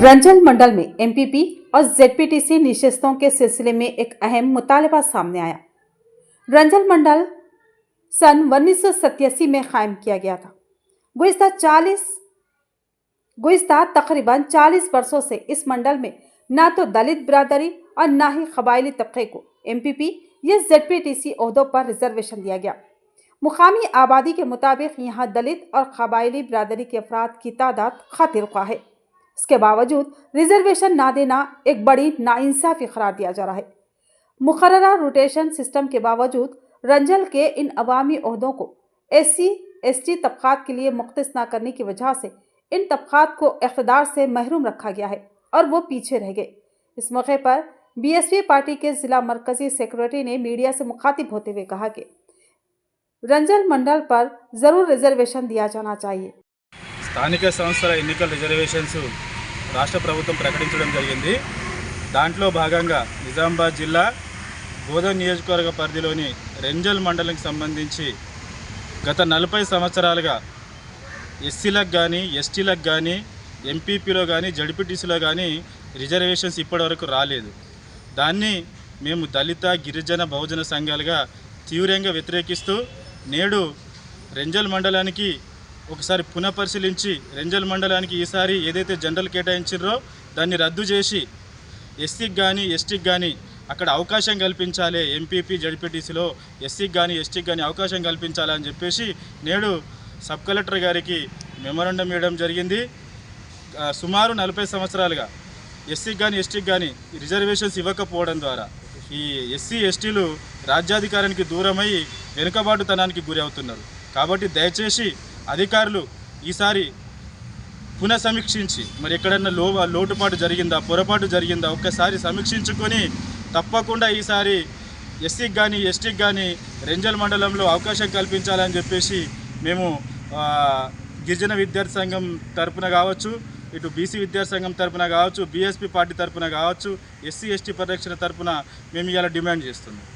रंजन मंडल में एमपीपी और जेडपीटीसी निशस्तों के सिलसिले में एक अहम मुतालबा सामने आया। रंजन मंडल सन उन्नीस सौ सतासी में कायम किया गया था। गुज्तर चालीस गुज्तर तकरीबन 40 वर्षों से इस मंडल में ना तो दलित बिरादरी और ना ही कबायली तबके को एमपीपी या जेडपीटीसी अहदों पर रिजर्वेशन दिया गया। मुकामी आबादी के मुताबिक यहाँ दलित और कबायली बिरादरी के अफराद की तादाद खातिर ख्वाह है इसके बावजूद रिजर्वेशन ना देना एक बड़ी नाइंसाफ़ी करार दिया जा रहा है मुकर्रा रोटेशन सिस्टम के बावजूद रंजल के इन अवामी अहदों को एस सी एस टी तबक़ात के लिए मुख्त ना करने की वजह से इन तबक़ात को इकतदार से महरूम रखा गया है और वो पीछे रह गए इस मौके पर बीएसपी पार्टी के ज़िला मरकज़ी सेक्रेटरी ने मीडिया से मुखातिब होते हुए कहा कि रंजल मंडल पर ज़रूर रिजर्वेशन दिया जाना चाहिए స్థానిక సంస్థల ఎన్నికల రిజర్వేషన్స్ రాష్ట్ర ప్రభుత్వం ప్రకటించడం జరిగింది. దాంట్లో భాగంగా నిజామాబాద్ జిల్లా గోదావరి నియోజకవర్గ పరిధిలోని రెంజల్ మండలంకి సంబంధించి గత నలభై సంవత్సరాలుగా ఎస్సీలకు కానీ ఎస్టీలకు కానీ ఎంపీపీలో కానీ జడ్పీటీసీలో కానీ రిజర్వేషన్స్ ఇప్పటివరకు రాలేదు. దాన్ని మేము దళిత గిరిజన బహుజన సంఘాలుగా తీవ్రంగా వ్యతిరేకిస్తూ నేడు రెంజల్ మండలానికి ఒకసారి పునఃపరిశీలించి రెంజల్ మండలానికి ఈసారి ఏదైతే జనరల్ కేటాయించారో దాన్ని రద్దు చేసి ఎస్సీకి కానీ ఎస్టీకి కానీ అక్కడ అవకాశం కల్పించాలి. ఎంపీపీ జడ్పీటీసీలో ఎస్సీకి కానీ ఎస్టీకి కానీ అవకాశం కల్పించాలి అని చెప్పేసి నేడు సబ్ కలెక్టర్ గారికి మెమోరండం ఇవ్వడం జరిగింది. సుమారు నలభై సంవత్సరాలుగా ఎస్సీకి కానీ ఎస్టీకి కానీ రిజర్వేషన్స్ ఇవ్వకపోవడం ద్వారా ఈ ఎస్సీ ఎస్టీలు రాజ్యాధికారానికి దూరమై వెనుకబాటుతనానికి గురి అవుతున్నారు కాబట్టి దయచేసి అధికారులు ఈసారి పునఃసమీక్షించి మరి ఎక్కడన్నా లో లోటుపాటు జరిగిందా పొరపాటు జరిగిందా ఒక్కసారి సమీక్షించుకొని తప్పకుండా ఈసారి ఎస్సీకి కానీ ఎస్టీకి కానీ రెంజల్ మండలంలో అవకాశం కల్పించాలని చెప్పేసి మేము గిరిజన విద్యార్థి సంఘం తరపున కావచ్చు ఇటు బీసీ విద్యార్థి సంఘం తరపున కావచ్చు బీఎస్పీ పార్టీ తరపున కావచ్చు ఎస్సీ ఎస్టీ పరిరక్షణ తరపున మేము ఇలా డిమాండ్ చేస్తున్నాం.